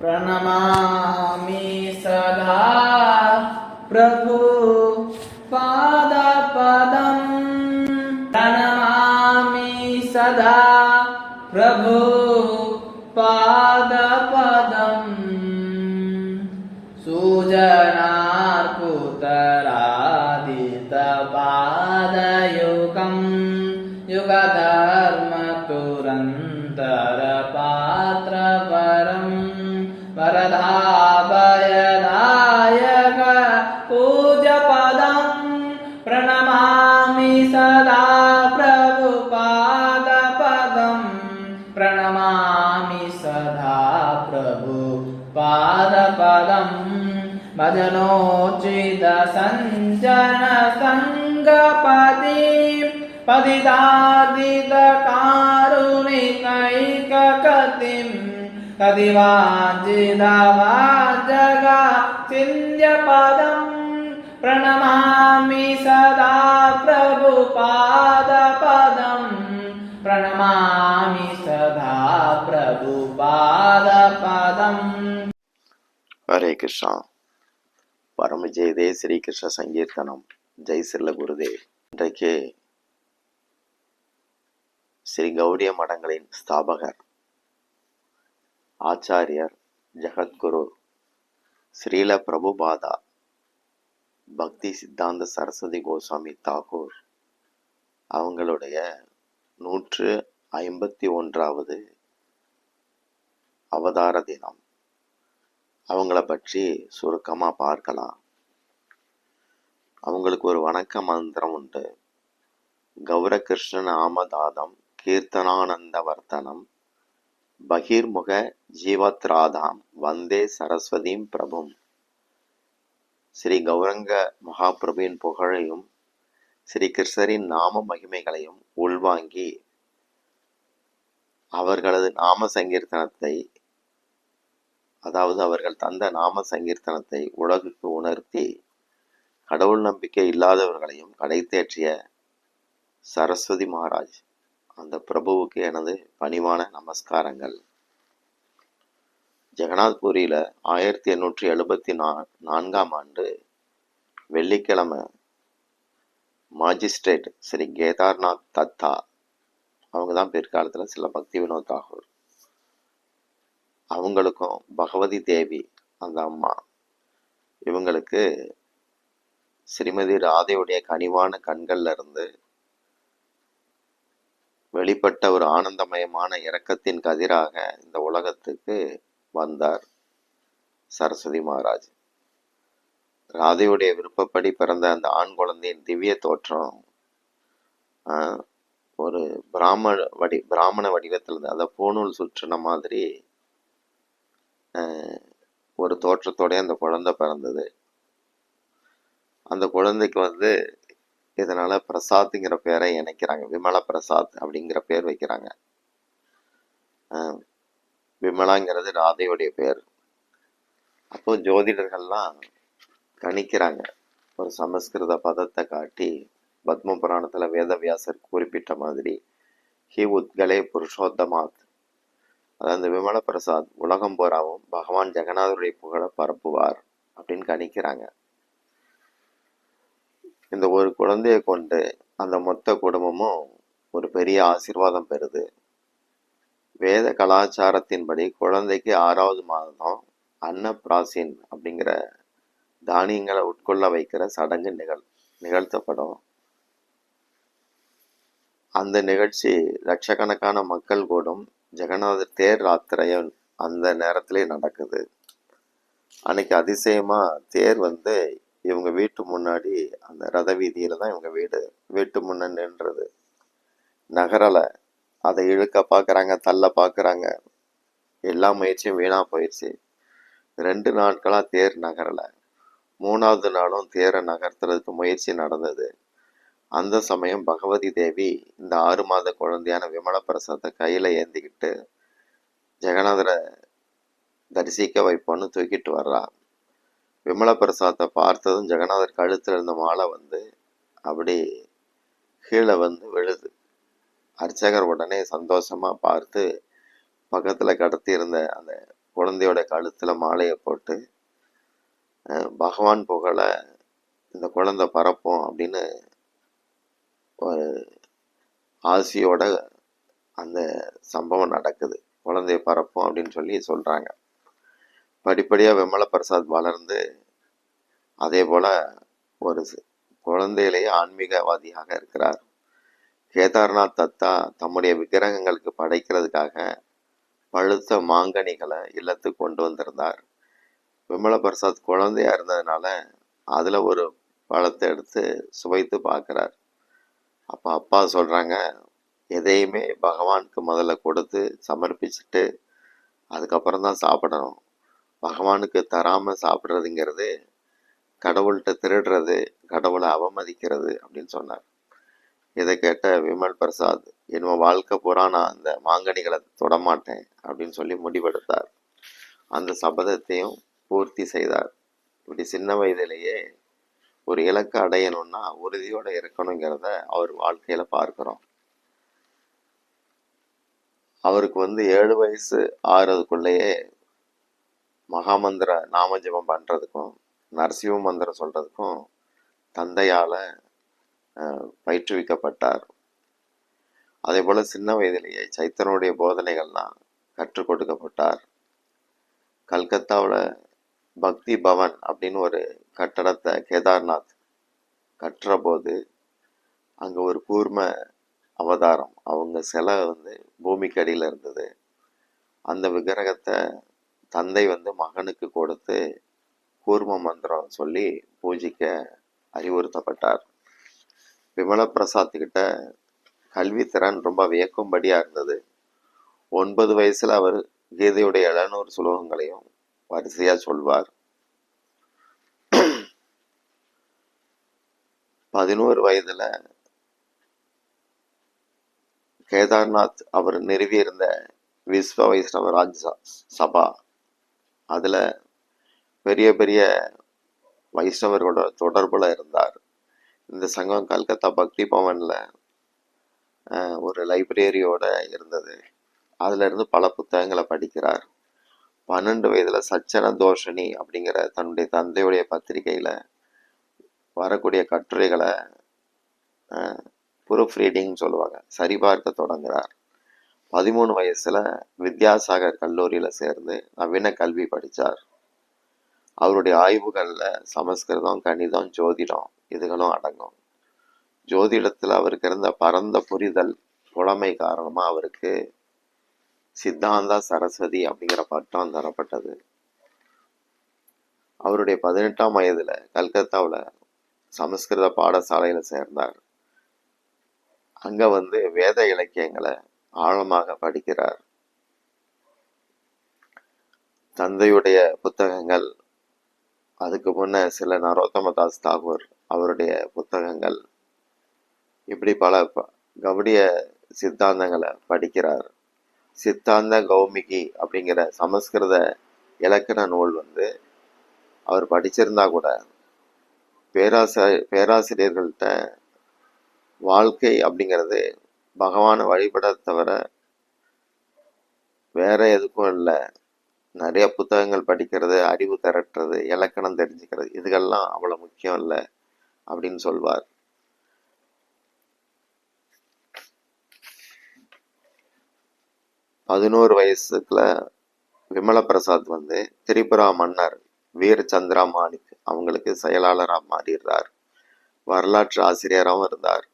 प्रणमामि सदा प्रभु पादपदम् प्रणमामि सदा प्रभु पादपदम् सुजनार्पुतरादितपादयुगम् सञ्जनसङ्गपदे पदितादितकारुणिकैककतिं कदिवाजिदवाजगा सिन्ध्यपदम् प्रणमामि सदा प्रभुपादपदम् प्रणमामि सदा प्रभुपादपदम् हरे कृष्ण। ஜெய ஜெயதே ஸ்ரீ கிருஷ்ண சங்கீர்த்தனம். ஜெய் சில்ல குருதேவ். இன்றைக்கு ஸ்ரீ கௌடிய மடங்களின் ஸ்தாபகர் ஆச்சாரியர் ஜெகத்குரு ஸ்ரீல பிரபுபாதா பக்தி சித்தாந்த சரஸ்வதி கோசாமி தாகூர் அவங்களுடைய நூற்று ஐம்பத்தி ஒன்றாவது அவதார தினம். அவங்கள பற்றி சுருக்கமாக பார்க்கலாம். அவங்களுக்கு ஒரு வணக்க மந்திரம் உண்டு. கௌரகிருஷ்ணன் ஆமதாதம் கீர்த்தனானந்த வர்த்தனம் பகிர்முக ஜீவத்ராதாம் வந்தே சரஸ்வதியும் பிரபும். ஸ்ரீ கௌரங்க மகாபிரபுவின் புகழையும் ஸ்ரீ கிருஷ்ணரின் நாம மகிமைகளையும் உள்வாங்கி அவர்களது நாம சங்கீர்த்தனத்தை அதாவது அவர்கள் தந்த நாம சங்கீர்த்தனத்தை உலகுக்கு உணர்த்தி கடவுள் நம்பிக்கை இல்லாதவர்களையும் கடை தேற்றிய சரஸ்வதி மகாராஜ் அந்த பிரபுவுக்கு எனது பணிவான நமஸ்காரங்கள். ஜெகநாத்பூரியில் ஆயிரத்தி எண்ணூற்றி எழுபத்தி நா நான்காம் ஆண்டு வெள்ளிக்கிழமை மாஜிஸ்ட்ரேட் ஸ்ரீ கேதார்நாத் தத்தா அவங்க தான் பிற்காலத்தில் சில பக்தி வினோத் தாகூர். அவங்களுக்கும் பகவதி தேவி அந்த அம்மா இவங்களுக்கு ஸ்ரீமதி ராதையுடைய கனிவான கண்கள்ல இருந்து வெளிப்பட்ட ஒரு ஆனந்தமயமான இரக்கத்தின் கதிராக இந்த உலகத்துக்கு வந்தார் சரஸ்வதி மகாராஜ். ராதையுடைய விருப்பப்படி பிறந்த அந்த ஆண் குழந்தையின் திவ்ய தோற்றம் ஆஹ், ஒரு பிராமண வடி பிராமண வடிவத்தில் இருந்து அதை பூணூல் சுற்றின மாதிரி ஆஹ், ஒரு தோற்றத்தோட அந்த குழந்தை பிறந்தது. அந்த குழந்தைக்கு வந்து இதனால் பிரசாத்துங்கிற பேரை இணைக்கிறாங்க. விமல பிரசாத் அப்படிங்கிற பேர் வைக்கிறாங்க. ஆஹ், விமலாங்கிறது ராதையுடைய பேர். அப்போ ஜோதிடர்கள்லாம் கணிக்கிறாங்க. ஒரு சமஸ்கிருத பதத்தை காட்டி பத்ம புராணத்தில் வேதவியாசர் குறிப்பிட்ட மாதிரி ஹி உத்கலே புருஷோத்தமாத். அதாவது விமல பிரசாத் உலகம் பூராவும் பகவான் ஜெகநாதருடைய புகழை பரப்புவார் அப்படின்னு கணிக்கிறாங்க. இந்த ஒரு குழந்தையை கொண்டு அந்த மொத்த குடும்பமும் ஒரு பெரிய ஆசீர்வாதம் பெறுது. வேத கலாச்சாரத்தின்படி குழந்தைக்கு ஆறாவது மாதம் அன்னப்பிராசின் அப்படிங்கிற தானியங்களை உட்கொள்ள வைக்கிற சடங்கு நிகழ் நிகழ்த்தப்படும். அந்த நிகழ்ச்சி லட்சக்கணக்கான மக்கள் கூடும். ஜெகநாதர் தேர் ராத்திரையும் அந்த நேரத்திலே நடக்குது. அன்னைக்கு அதிசயமா தேர் வந்து இவங்க வீட்டு முன்னாடி அந்த ரத வீதியில் தான் இவங்க வீடு. வீட்டு முன்ன நின்றது. நகரலை. அதை இழுக்க பார்க்குறாங்க தள்ள பார்க்குறாங்க எல்லா முயற்சியும் வீணாக போயிடுச்சு ரெண்டு நாட்களாக தேர் நகரலை. மூணாவது நாளும் தேரை நகர்த்துறதுக்கு முயற்சி நடந்தது. அந்த சமயம் பகவதி தேவி இந்த ஆறு மாத குழந்தையான விமல பிரசாத்தை கையில் ஏந்திக்கிட்டு ஜெகநாதரை தரிசிக்க வைப்போன்னு தூக்கிட்டு வர்றா. விமல பிரசாத்தை பார்த்ததும் ஜெகநாதர் கழுத்துல இருந்த மாலை வந்து அப்படி கீழே வந்து விழுது. அர்ச்சகர் உடனே சந்தோஷமா பார்த்து பக்கத்துல கடத்தி இருந்த அந்த குழந்தையோட கழுத்துல மாலையை போட்டு பகவான் புகழ இந்த குழந்தை பரப்போம் அப்படின்னு ஒரு ஆசையோட அந்த சம்பவம் நடக்குது. குழந்தைய பரப்போம் அப்படின்னு சொல்லி சொல்கிறாங்க படிப்படியாக விமல பிரசாத் வளர்ந்து அதே போல் ஒரு குழந்தையிலேயே ஆன்மீகவாதியாக இருக்கிறார். கேதார்நாத் தத்தா தம்முடைய விக்கிரகங்களுக்கு படைக்கிறதுக்காக பழுத்த மாங்கனிகளை இல்லத்துக்கு கொண்டு வந்திருந்தார். விமல பிரசாத் குழந்தையா இருந்ததுனால அதில் ஒரு பழத்தை எடுத்து சுவைத்து பார்க்குறார். அப்போ அப்பா சொல்கிறாங்க எதையுமே பகவானுக்கு முதல்ல கொடுத்து சமர்ப்பிச்சுட்டு அதுக்கப்புறம் தான் சாப்பிடணும். பகவானுக்கு தராமல் சாப்பிட்றதுங்கிறது கடவுள்கிட்ட திருடுறது கடவுளை அவமதிக்கிறது அப்படின்னு சொன்னார். இதை கேட்ட விமல் பிரசாத் என்னும் வாழ்க்கை பூரா நான் அந்த மாங்கனிகளை தொடமாட்டேன் அப்படின்னு சொல்லி முடிவெடுத்தார். அந்த சபதத்தையும் பூர்த்தி செய்தார். இப்படி சின்ன வயதிலேயே ஒரு இலக்கை அடையணும்னா உறுதியோட இருக்கணுங்கிறத அவர் வாழ்க்கையில பார்க்கிறோம். அவருக்கு வந்து ஏழு வயசு ஆறதுக்குள்ளேயே மகாமந்திர நாம ஜெபம் பண்றதுக்கும் நரசிம்ம மந்திரம் சொல்றதுக்கும் தந்தையால அஹ், பயிற்றுவிக்கப்பட்டார். அதே போல சின்ன வயதிலேயே சைத்தனுடைய போதனைகள்லாம் கற்றுக் கொடுக்கப்பட்டார். கல்கத்தாவில் பக்தி பவன் அப்படின்னு ஒரு கட்டடத்தை கேதார்நாத் கட்டுற போது அங்க ஒரு கூர்ம அவதாரம். அவங்க சிலை வந்து பூமிக்கு அடியில இருந்தது. அந்த விக்கிரகத்தை தந்தை வந்து மகனுக்கு கொடுத்து கூர்ம மந்திரம் சொல்லி பூஜிக்க அறிவுறுத்தப்பட்டார். விமல பிரசாத்துக்கிட்ட கிட்ட கல்வி திறன் ரொம்ப வியக்கும்படியாக இருந்தது. ஒன்பது வயசுல அவர் கீதையுடைய எழுநூறு சுலோகங்களையும் வரிசையா சொல்வார். பதினோரு வயதுல கேதார்நாத் அவர் நிறுவியிருந்த விஸ்வ வைஷ்ணவ ராஜ் ச- சபா அதில் பெரிய பெரிய வைஷ்ணவர்களோட தொடர்பில் இருந்தார். இந்த சங்கம் கல்கத்தா பக்தி பவனில் ஒரு லைப்ரரியோட இருந்தது. அதிலிருந்து பல புத்தகங்களை படிக்கிறார். பன்னெண்டு வயதில் சச்சன தோஷினி அப்படிங்கிற தன்னுடைய தந்தையுடைய பத்திரிகையில் வரக்கூடிய கட்டுரைகளை ப்ரூஃப் ரீடிங் சொல்லுவாங்க. சரிபார்க்க தொடங்குகிறார் பதிமூணு வயசுல வித்யாசாகர் கல்லூரியில சேர்ந்து நவீன கல்வி படிச்சார். அவருடைய ஆய்வுகள்ல சமஸ்கிருதம் கணிதம் ஜோதிடம் இதுகளும் அடங்கும். ஜோதிடத்துல அவருக்கு இருந்த பரந்த புரிதல் புலமை காரணமா அவருக்கு சித்தாந்தா சரஸ்வதி அப்படிங்கிற பட்டம் தரப்பட்டது. அவருடைய பதினெட்டாம் வயதுல கல்கத்தாவுல சமஸ்கிருத பாடசாலையில சேர்ந்தார். அங்க வந்து வேத இலக்கியங்களை ஆழமாக படிக்கிறார். தந்தையுடைய புத்தகங்கள் அதுக்கு முன்ன சில நரோத்தம தாஸ் தாகூர் அவருடைய புத்தகங்கள் இப்படி பல ப- கவுடிய சித்தாந்தங்களை படிக்கிறார். சித்தாந்த கௌமிகி அப்படிங்கிற சமஸ்கிருத இலக்கண நூல் வந்து அவர் படிச்சிருந்தா கூட பேராசிரியர் பேராசிரியர்கள்ட்ட வாழ்க்கை அப்படிங்கிறது பகவானை வழிபட தவிர வேற எதுக்கும் இல்லை. நிறைய புத்தகங்கள் படிக்கிறது அறிவு திரட்டுறது இலக்கணம் தெரிஞ்சுக்கிறது இதுகெல்லாம் அவ்வளவு முக்கியம் இல்லை அப்படின்னு சொல்வார். பதினோரு வயசுக்குல விமல பிரசாத் வந்து திரிபுரா மன்னர் வீர சந்திரா மாணிக் அவங்களுக்கு செயலாளராக மாறிடுறார். வரலாற்று ஆசிரியராகவும் இருந்தார்.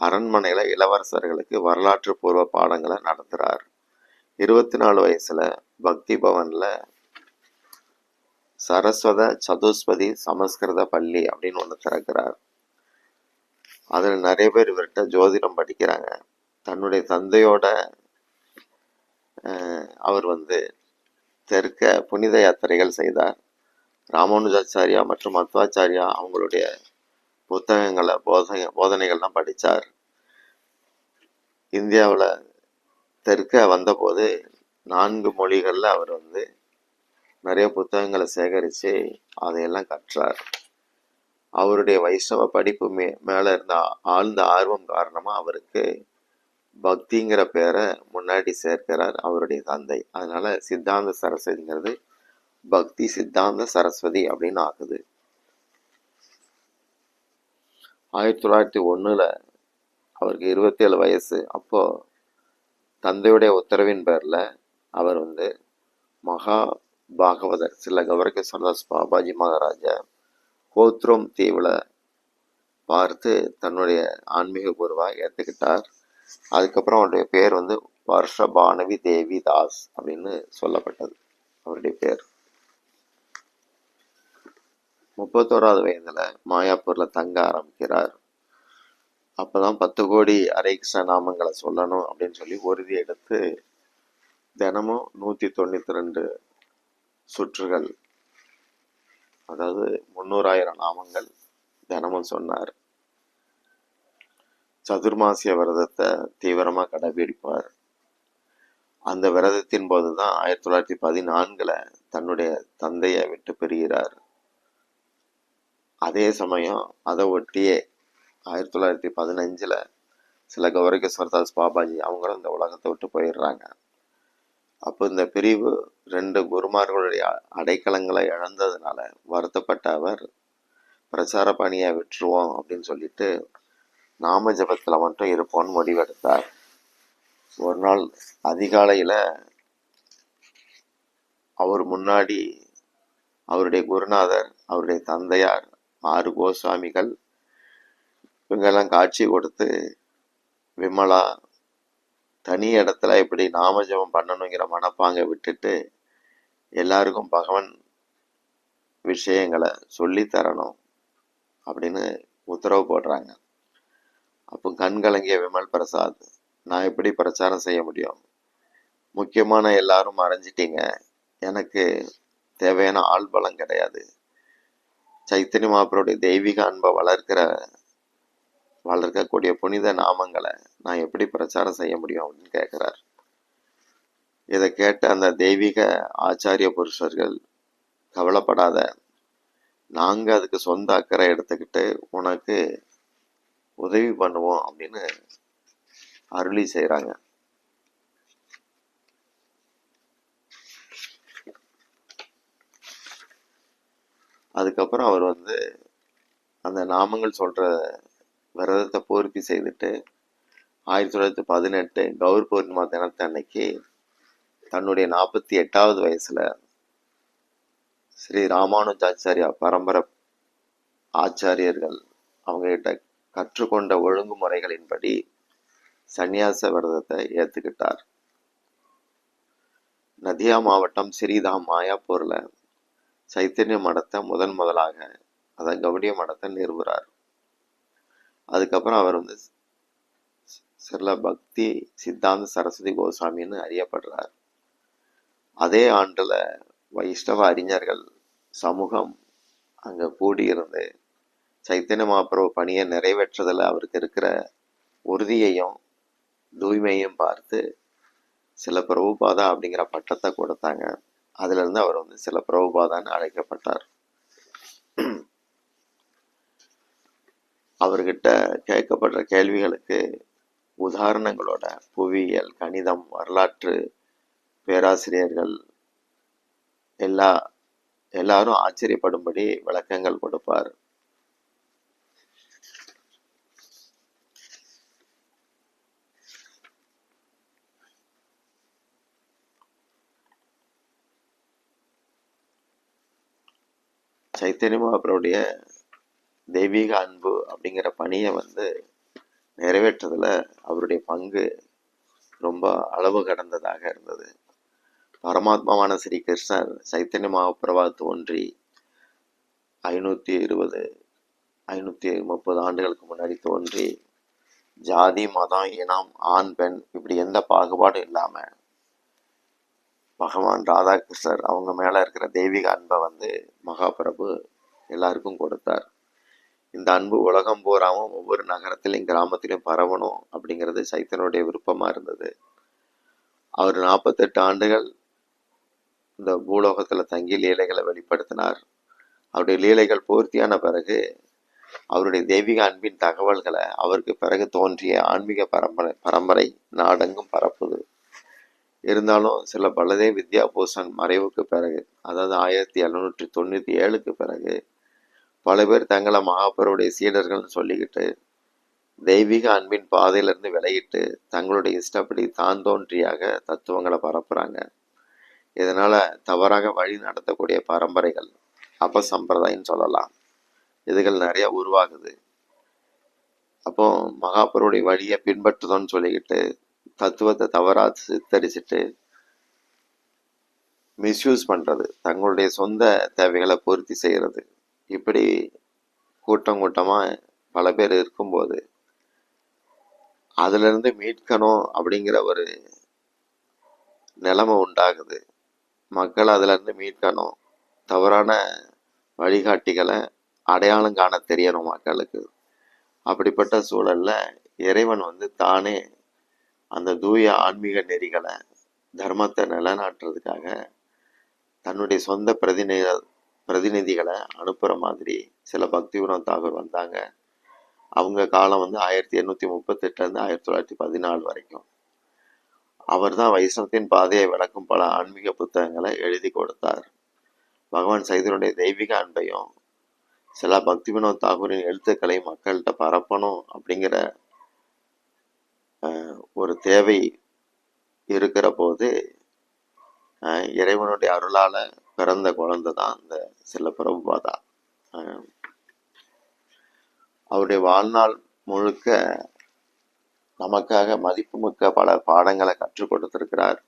அரண்மனையில இளவரசர்களுக்கு வரலாற்று பூர்வ பாடங்களை நடத்துகிறார் இருபத்தி நாலு வயசுல பக்தி பவன்ல சரஸ்வத சதுஸ்பதி சமஸ்கிருத பள்ளி அப்படின்னு ஒன்று திறக்கிறார். அதில் நிறைய பேர் இவர்கிட்ட ஜோதிடம் படிக்கிறாங்க. தன்னுடைய தந்தையோட அஹ், அவர் வந்து தெற்க புனித யாத்திரைகள் செய்தார். ராமானுஜாச்சாரியா மற்றும் மத்வாச்சாரியா அவங்களுடைய புத்தகங்களை போதனை போதனைகள்லாம் படித்தார் இந்தியாவில் தெற்க வந்தபோது நான்கு மொழிகளில் அவர் வந்து நிறைய புத்தகங்களை சேகரித்து அதையெல்லாம் கற்றார். அவருடைய வைஷ்ணவ படிப்பு மே மேலே இருந்த ஆழ்ந்த ஆர்வம் காரணமாக அவருக்கு பக்திங்கிற பேரை முன்னாடி சேர்க்கிறார் அவருடைய தந்தை. அதனால சித்தாந்த சரஸ்வதிங்கிறது பக்தி சித்தாந்த சரஸ்வதி அப்படின்னு ஆகுது. ஆயிரத்தி தொள்ளாயிரத்தி ஒன்றில் அவருக்கு இருபத்தி ஏழு வயசு. அப்போது தந்தையுடைய உத்தரவின் பேரில் அவர் வந்து மகா பாகவதர் சில கௌரக சரதாஸ் பாபாஜி மகாராஜா கோத்ரோம் தீவில் பார்த்து தன்னுடைய ஆன்மீக குருவாக ஏற்றுக்கிட்டார் அதுக்கப்புறம் அவருடைய பேர் வந்து வருஷபானவி தேவி தாஸ் அப்படின்னு சொல்லப்பட்டது அவருடைய பேர். முப்பத்தோராவது வயதுல மாயாப்பூர்ல தங்க ஆரம்பிக்கிறார். அப்போதான் பத்து கோடி ஹரே கிருஷ்ண நாமங்களை சொல்லணும் அப்படின்னு சொல்லி உறுதி எடுத்து தினமும் நூற்றி தொண்ணூத்தி ரெண்டு சுற்றுகள் அதாவது முன்னூறாயிரம் நாமங்கள் தினமும் சொன்னார். சதுர்மாசிய விரதத்தை தீவிரமாக கடைபிடிப்பார். அந்த விரதத்தின் போது தான் ஆயிரத்தி தொள்ளாயிரத்தி பதினான்கில் தன்னுடைய தந்தையை விட்டு பிரிகிறார். அதே சமயம் அதை ஒட்டியே ஆயிரத்தி தொள்ளாயிரத்தி பதினஞ்சில் சில கௌரகேஸ்வரதாஸ் பாபாஜி அவங்களும் இந்த உலகத்தை விட்டு போயிடுறாங்க. அப்போ இந்த பிரிவு ரெண்டு குருமார்களுடைய அடைக்கலங்களை இழந்ததுனால வருத்தப்பட்ட அவர் பிரச்சார பணியை விட்டுருவோம் அப்படின்னு சொல்லிட்டு நாம ஜபத்தில் மட்டும் இருப்போம்னு முடிவெடுத்தார். ஒரு நாள் அதிகாலையில் அவர் முன்னாடி அவருடைய குருநாதர் அவருடைய தந்தையார் ஆறு கோஸ்வாமிகள். இவங்கெல்லாம் காட்சி கொடுத்து விமலா தனி இடத்துல இப்படி நாமஜபம் பண்ணணுங்கிற மனப்பாங்க விட்டுட்டு எல்லாருக்கும் பகவான் விஷயங்களை சொல்லி தரணும் அப்படின்னு உத்தரவு போடுறாங்க. அப்போ கண் கலங்கிய விமல் பிரசாத் நான் எப்படி பிரச்சாரம் செய்ய முடியும்? முக்கியமான எல்லாரும் மறைஞ்சிட்டீங்க. எனக்கு தேவையான ஆள் பலம் கிடையாது. சைத்தன்ய மாப்பிரோடைய தெய்வீக அன்பை வளர்க்கிற வளர்க்கக்கூடிய புனித நாமங்களை நான் எப்படி பிரச்சாரம் செய்ய முடியும் அப்படின்னு கேட்குறார். இதை கேட்ட அந்த தெய்வீக ஆச்சாரிய புருஷர்கள் கவலைப்படாத நாங்கள் அதுக்கு சொந்த அக்கறை எடுத்துக்கிட்டு உனக்கு உதவி பண்ணுவோம் அப்படின்னு அருளி செய்கிறாங்க அதுக்கப்புறம் அவர் வந்து அந்த நாமங்கள் சொல்ற விரதத்தை பூர்த்தி செய்துட்டு ஆயிரத்தி தொள்ளாயிரத்தி பதினெட்டு கௌர் பூர்ணிமா தினத்தை அன்னைக்கு தன்னுடைய நாற்பத்தி எட்டாவது வயசுல ஸ்ரீ ராமானுஜாச்சாரியா பரம்பரை ஆச்சாரியர்கள் அவங்க கிட்ட கற்றுக்கொண்ட ஒழுங்குமுறைகளின்படி சந்நியாச விரதத்தை ஏற்றுக்கிட்டார் நதியா மாவட்டம் ஸ்ரீதாம் மாயாப்பூர்ல சைத்தன்ய மடத்தை முதன் முதலாக அதை கவுடிய மடத்தை நிறுவுறார். அதுக்கப்புறம் அவர் வந்து சில பக்தி சித்தாந்த சரஸ்வதி கோஸ்வாமின்னு அறியப்படுறார். அதே ஆண்டில் வைஷ்ணவ அறிஞர்கள் சமூகம் அங்கே கூடியிருந்து சைத்தன்ய மாப்பிரபு பணியை நிறைவேற்றதில் அவருக்கு இருக்கிற உறுதியையும் தூய்மையும் பார்த்து சில பிரபுபாதா அப்படிங்கிற பட்டத்தை கொடுத்தாங்க. அதுல இருந்து அவர் வந்து சில பிரபுபாதான்னு அழைக்கப்பட்டார். அவர்கிட்ட கேட்கப்படுற கேள்விகளுக்கு உதாரணங்களோட புவியியல் கணிதம் வரலாற்று பேராசிரியர்கள் எல்லா எல்லாரும் ஆச்சரியப்படும்படி விளக்கங்கள் கொடுப்பார். சைத்தன்ய மகாபிரபுடைய தெய்வீக அன்பு அப்படிங்கிற பணியை வந்து நிறைவேற்றுறதுல அவருடைய பங்கு ரொம்ப அளவு கடந்ததாக இருந்தது. பரமாத்மாவான ஸ்ரீ கிருஷ்ணர் சைத்தன்ய மகாபிரபா தோன்றி ஐநூற்றி இருபது ஐநூற்றி முப்பது ஆண்டுகளுக்கு முன்னாடி தோன்றி ஜாதி மதம் இனம் ஆண் பெண் இப்படி எந்த பாகுபாடும் இல்லாமல் பகவான் ராதாகிருஷ்ணர் அவங்க மேலே இருக்கிற தெய்வீக அன்பை வந்து மகாபிரபு எல்லாருக்கும் கொடுத்தார். இந்த அன்பு உலகம் பூராவும் ஒவ்வொரு நகரத்திலையும் கிராமத்திலையும் பரவணும் அப்படிங்கிறது சைத்தனுடைய விருப்பமாக இருந்தது. அவர் நாற்பத்தெட்டு ஆண்டுகள் இந்த பூலோகத்தில் தங்கி லீலைகளை வெளிப்படுத்தினார். அவருடைய லீலைகள் பூர்த்தியான பிறகு அவருடைய தெய்வீக அன்பின் தகவல்களை அவருக்கு பிறகு தோன்றிய ஆன்மீக பரம்பரை பரம்பரை நாடெங்கும் பரப்புது. இருந்தாலும் சில பலதே வித்யா வித்யாபூஷன் மறைவுக்கு பிறகு அதாவது ஆயிரத்தி எழுநூற்றி தொண்ணூற்றி ஏழுக்கு பிறகு பல பேர் தங்களை மகாபருடைய சீடர்கள்னு சொல்லிக்கிட்டு தெய்வீக அன்பின் பாதையிலிருந்து விலகிட்டு தங்களுடைய இஷ்டப்படி தான் தோன்றியாக தத்துவங்களை பரப்புகிறாங்க இதனால் தவறாக வழி நடத்தக்கூடிய பரம்பரைகள் அபசம்பிரதாயம்னு சொல்லலாம். இதுகள் நிறைய உருவாகுது. அப்போ மகாபருடைய வழியை பின்பற்றுதோன்னு சொல்லிக்கிட்டு தத்துவத்தை தவறாக சித்தரிச்சுட்டு மிஸ்யூஸ் பண்ணுறது தங்களுடைய சொந்த தேவைகளை பூர்த்தி செய்கிறது இப்படி கூட்டம் கூட்டமாக பல பேர் இருக்கும்போது அதிலிருந்து மீட்கணும் அப்படிங்கிற ஒரு நிலைமை உண்டாகுது. மக்கள் அதிலிருந்து மீட்கணும். தவறான வழிகாட்டிகளை அடையாளம் காண தெரியணும் மக்களுக்கு. அப்படிப்பட்ட சூழலில் இறைவன் வந்து தானே அந்த தூய ஆன்மீக நெறிகளை தர்மத்தை நிலநாட்டுறதுக்காக தன்னுடைய சொந்த பிரதிநிதி பிரதிநிதிகளை அனுப்புற மாதிரி சில பக்திபுரம் தாகூர் வந்தாங்க. அவங்க காலம் வந்து ஆயிரத்தி எண்ணூத்தி முப்பத்தெட்டுலேருந்து ஆயிரத்தி தொள்ளாயிரத்தி பதினாலு வரைக்கும். அவர் தான் வைஷ்ணவத்தின் பாதையை விளக்கும் பல ஆன்மீக புத்தகங்களை எழுதி கொடுத்தார். பகவான் சைதனுடைய தெய்வீக அன்பையும் சில பக்தி வினோத் தாகூரின் எழுத்துக்களை மக்கள்கிட்ட பரப்பணும் அப்படிங்கிற ஒரு தேவை இருக்கிற போது இறைவனுடைய அருளால் பிறந்த குழந்தை தான் அந்த சில பிரபுபாதா அஹ், அவருடைய வாழ்நாள் முழுக்க நமக்காக மதிப்புமிக்க பல பாடங்களை கற்றுக் கொடுத்திருக்கிறார்.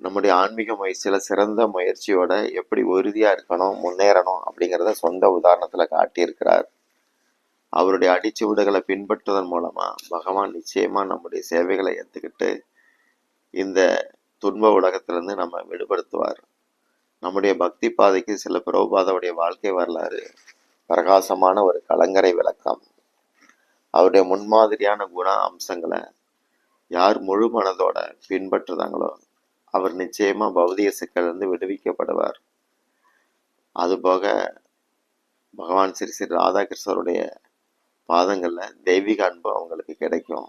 நம்முடைய ஆன்மீக முயற்சியில் சிறந்த முயற்சியோட எப்படி உறுதியாக இருக்கணும் முன்னேறணும் அப்படிங்கிறத சொந்த உதாரணத்தில் காட்டியிருக்கிறார். அவருடைய அடிச்சுவடுகளை பின்பற்றுவதன் மூலமா பகவான் நிச்சயமா நம்முடைய சேவைகளை ஏற்றுக்கிட்டு இந்த துன்ப உலகத்திலிருந்து நம்ம விடுபடுத்துவார். நம்முடைய பக்தி பாதைக்கு சில பிரபுபாதாவுடைய வாழ்க்கை வரலாறு பிரகாசமான ஒரு கலங்கரை விளக்கம் அவருடைய முன்மாதிரியான குண அம்சங்களை யார் முழு மனதோட பின்பற்றுறாங்களோ அவர் நிச்சயமா பௌதிக சிக்கலிருந்து விடுவிக்கப்படுவார். அதுபோக பகவான் ஸ்ரீ ஸ்ரீ ராதாகிருஷ்ணருடைய பாதங்களில் தெய்வீக அன்பு அவங்களுக்கு கிடைக்கும்.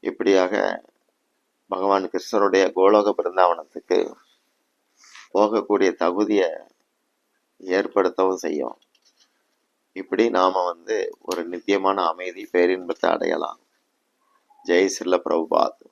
இப்படியாக பகவான் கிருஷ்ணருடைய கோலோக பிருந்தாவனத்துக்கு போகக்கூடிய தகுதியை ஏற்படுத்தவும் செய்யும். இப்படி நாம் வந்து ஒரு நித்தியமான அமைதி பேரின்பத்தை அடையலாம். ஜெய் ஸ்ரீல பிரபுபாத்.